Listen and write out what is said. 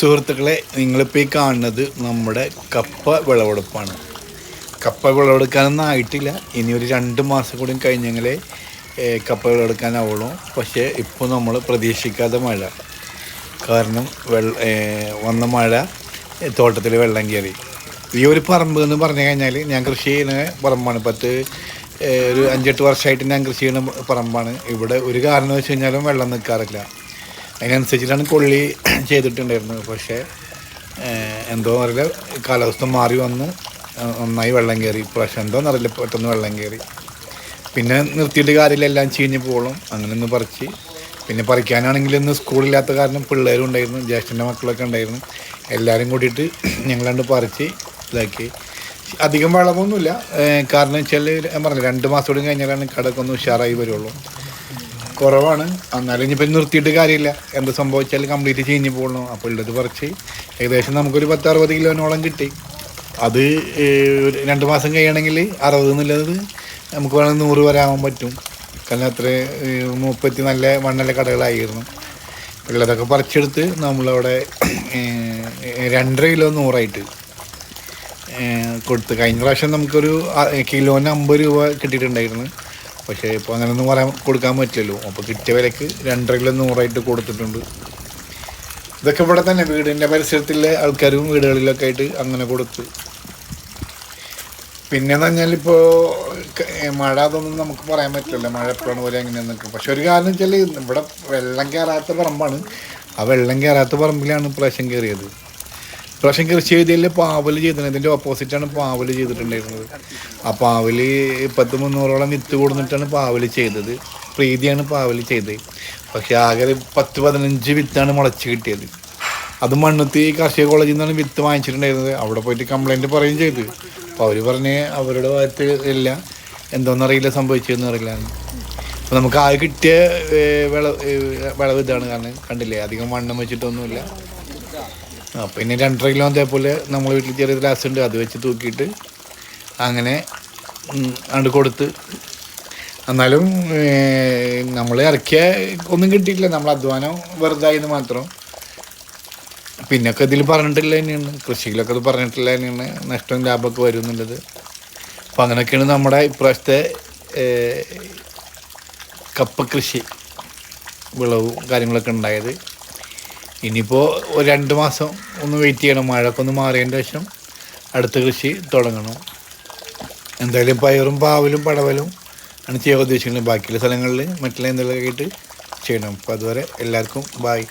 സുഹൃത്തുക്കളെ നിങ്ങളിപ്പോൾ ഈ കാണുന്നത് നമ്മുടെ കപ്പ വിളവെടുപ്പാണ്. കപ്പ വിളവെടുക്കാനൊന്നും ആയിട്ടില്ല ഇനി ഒരു രണ്ട് മാസം കൂടി കഴിഞ്ഞെങ്കിലേ കപ്പ വിളവെടുക്കാനാവുള്ളൂ. പക്ഷേ ഇപ്പോൾ നമ്മൾ പ്രതീക്ഷിക്കാതെ മഴ. കാരണം വെള്ള വന്ന മഴ തോട്ടത്തിൽ വെള്ളം കയറി. ഈ ഒരു പറമ്പ് എന്ന് പറഞ്ഞു കഴിഞ്ഞാൽ ഞാൻ കൃഷി ചെയ്യുന്ന പറമ്പാണ്. പത്ത് ഒരു അഞ്ചെട്ട് വർഷമായിട്ട് ഞാൻ കൃഷി ചെയ്യുന്ന പറമ്പാണ്. ഇവിടെ ഒരു കാരണം വെച്ച് കഴിഞ്ഞാലും വെള്ളം നിൽക്കാറില്ല അതിനനുസരിച്ചിട്ടാണ് കൊള്ളി ചെയ്തിട്ടുണ്ടായിരുന്നത്. പക്ഷേ എന്തോ അറിയില്ല. കാലാവസ്ഥ മാറി വന്ന്. നന്നായി വെള്ളം കയറി. പക്ഷേ എന്തോന്ന് അറിയില്ല. പെട്ടെന്ന് വെള്ളം കയറി. പിന്നെ നിർത്തിയിട്ട് കാര്യമില്ല. എല്ലാം ചീഞ്ഞ് പോകണം അങ്ങനെ ഒന്ന് പറിച്ച്. പിന്നെ പറിക്കാനാണെങ്കിൽ ഇന്ന് സ്കൂളില്ലാത്ത കാരണം പിള്ളേരും ഉണ്ടായിരുന്നു. ജ്യേഷ്ഠന്റെ മക്കളൊക്കെ ഉണ്ടായിരുന്നു. എല്ലാവരും കൂടിയിട്ട് ഞങ്ങളണ്ട് പറിച്ച് ഇതാക്കി. അധികം വളമൊന്നുമില്ല കാരണം വെച്ചാൽ ഞാൻ പറഞ്ഞു രണ്ട് മാസം കൂടി കഴിഞ്ഞാലാണ് കടക്കൊന്ന് ഉഷാറായി വരുള്ളൂ. കുറവാണ്. എന്നാലും ഇനിയിപ്പോൾ നിർത്തിയിട്ട് കാര്യമില്ല. എന്ത് സംഭവിച്ചാലും കംപ്ലീറ്റ് ചീഞ്ഞ് പോകണം അപ്പോൾ ഉള്ളത് പറിച്ച് ഏകദേശം നമുക്കൊരു പത്ത് അറുപത് കിലോനോളം കിട്ടി. അത് രണ്ട് മാസം കഴിയണമെങ്കിൽ അറുപത് എന്നുള്ളത് നമുക്ക് വേണമെങ്കിൽ നൂറ് ആവാൻ പറ്റും. കാരണം അത്ര മുപ്പത്തി നല്ല മണ്ണല്ല കടകളായിരുന്നു. ഉള്ളതൊക്കെ പറിച്ചെടുത്ത് നമ്മളവിടെ രണ്ടര കിലോ നൂറായിട്ട് കൊടുത്ത്. കഴിഞ്ഞ പ്രാവശ്യം നമുക്കൊരു കിലോന് അമ്പത് രൂപ കിട്ടിയിട്ടുണ്ടായിരുന്നു. പക്ഷേ ഇപ്പോൾ അങ്ങനെയൊന്നും പറയാൻ കൊടുക്കാൻ പറ്റില്ലല്ലോ. അപ്പോൾ കിട്ടിയ വിലക്ക് രണ്ടര കിലോ നൂറായിട്ട് കൊടുത്തിട്ടുണ്ട്. ഇതൊക്കെ ഇവിടെ തന്നെ വീടിന്റെ പരിസരത്തിലെ ആൾക്കാരും വീടുകളിലൊക്കെ ആയിട്ട് അങ്ങനെ കൊടുത്ത്. പിന്നെയെന്ന് പറഞ്ഞാൽ ഇപ്പോൾ മഴ അതൊന്നും നമുക്ക് പറയാൻ പറ്റില്ല മഴ എപ്പോഴാണ് പോലെ എങ്ങനെയാന്നൊക്കെ. പക്ഷെ ഒരു കാരണം വെച്ചാൽ ഇവിടെ വെള്ളം കയറാത്ത പറമ്പാണ്. ആ വെള്ളം കയറാത്ത പറമ്പിലാണ് പ്രാവശ്യം കയറിയത് പ്രാവശ്യം കൃഷി ചെയ്തതിൽ പാവൽ ചെയ്തിട്ടുണ്ട് ഓപ്പോസിറ്റാണ് പാവൽ ചെയ്തിട്ടുണ്ടായിരുന്നത്. ആ പാവൽ പത്ത് മുന്നൂറോളം വിത്ത് കൊടുത്തിട്ടാണ് പാവൽ ചെയ്തത്. പ്രീതിയാണ് പാവൽ ചെയ്തത്. പക്ഷെ ആകെ പത്ത് പതിനഞ്ച് വിത്താണ് മുളച്ച് കിട്ടിയത്. അത് മണ്ണുത്തി കാർഷിക കോളേജിൽ നിന്നാണ് വിത്ത് വാങ്ങിച്ചിട്ടുണ്ടായിരുന്നത്. അവിടെ പോയിട്ട് കംപ്ലൈന്റ് പറയുകയും ചെയ്തു. അപ്പോൾ അവർ പറഞ്ഞ് അവരുടെ ഭാഗത്ത് ഇല്ല. എന്തോന്നറിയില്ല സംഭവിച്ചതെന്ന് അറിയില്ല. അപ്പോൾ നമുക്ക് ആകെ കിട്ടിയ വിളവ് വിളവ് ഇതാണ് കാരണം കണ്ടില്ലേ? അധികം മണ്ണം വെച്ചിട്ടൊന്നുമില്ല. പിന്നെ രണ്ടര കിലോ അതേപോലെ നമ്മൾ വീട്ടിൽ ചെറിയ ഗ്ലാസ് ഉണ്ട് അത് വെച്ച് തൂക്കിയിട്ട് അങ്ങനെ അണ്ട് കൊടുത്ത്. എന്നാലും നമ്മൾ ഇറക്കിയ ഒന്നും കിട്ടിയിട്ടില്ല നമ്മൾ അധ്വാനം വെറുതായെന്ന് മാത്രം. പിന്നൊക്കെ ഇതിൽ പറഞ്ഞിട്ടില്ല തന്നെയാണ് കൃഷിയിലൊക്കെ ഇത് പറഞ്ഞിട്ടില്ല തന്നെയാണ് നഷ്ടം ലാഭമൊക്കെ വരും എന്നുള്ളത് അപ്പം അങ്ങനെയൊക്കെയാണ് നമ്മുടെ ഇപ്രാവശ്യത്തെ കപ്പ കൃഷി വിളവും കാര്യങ്ങളൊക്കെ ഉണ്ടായത്. ഇനിയിപ്പോൾ ഒരു രണ്ട് മാസം ഒന്ന് വെയിറ്റ് ചെയ്യണം. മഴയൊക്കെ ഒന്ന് മാറിയതിന്റെ ശേഷം അടുത്ത കൃഷി തുടങ്ങണം. എന്തായാലും പയറും പാവലും പടവലും ആണ് ചെയ്യാൻ ഉദ്ദേശിക്കുന്നത്. ബാക്കിയുള്ള സ്ഥലങ്ങളിൽ മറ്റുള്ള എന്തെങ്കിലുമൊക്കെ ആയിട്ട് ചെയ്യണം. അപ്പോൾ അതുവരെ എല്ലാവർക്കും ബായ്